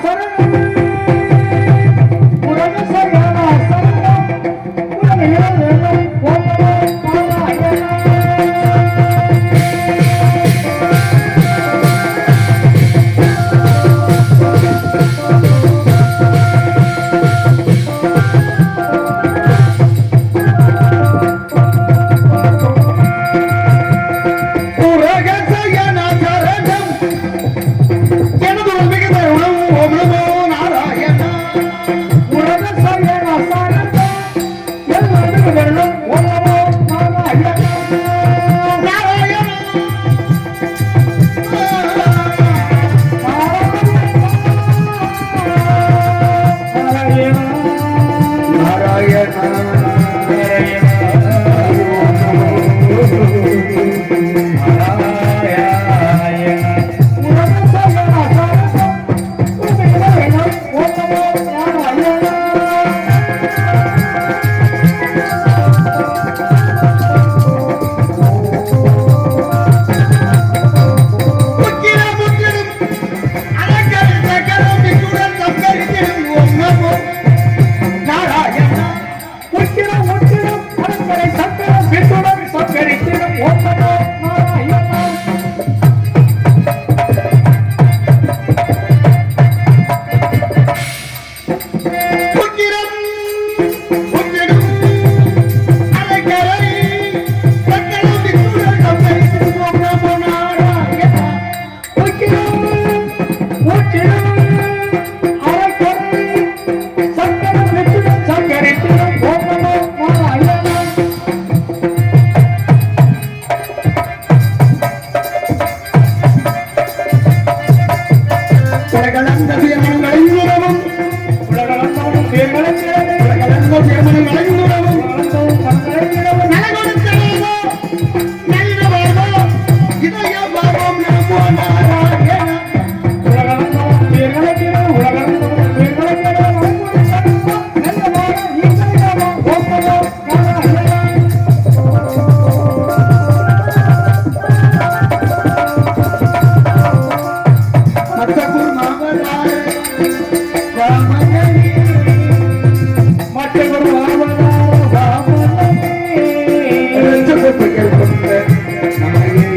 fueron Thank you.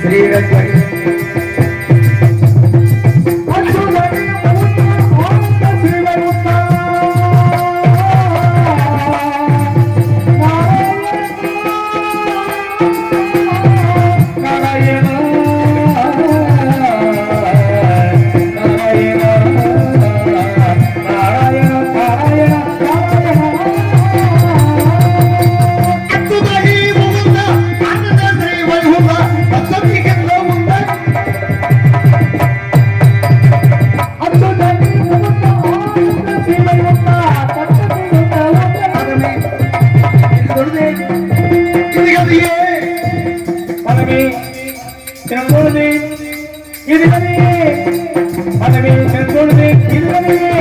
Shrirang பதவி தற்பொழுது இதுவரையே பதவி தற்பொழுது இதுவரையே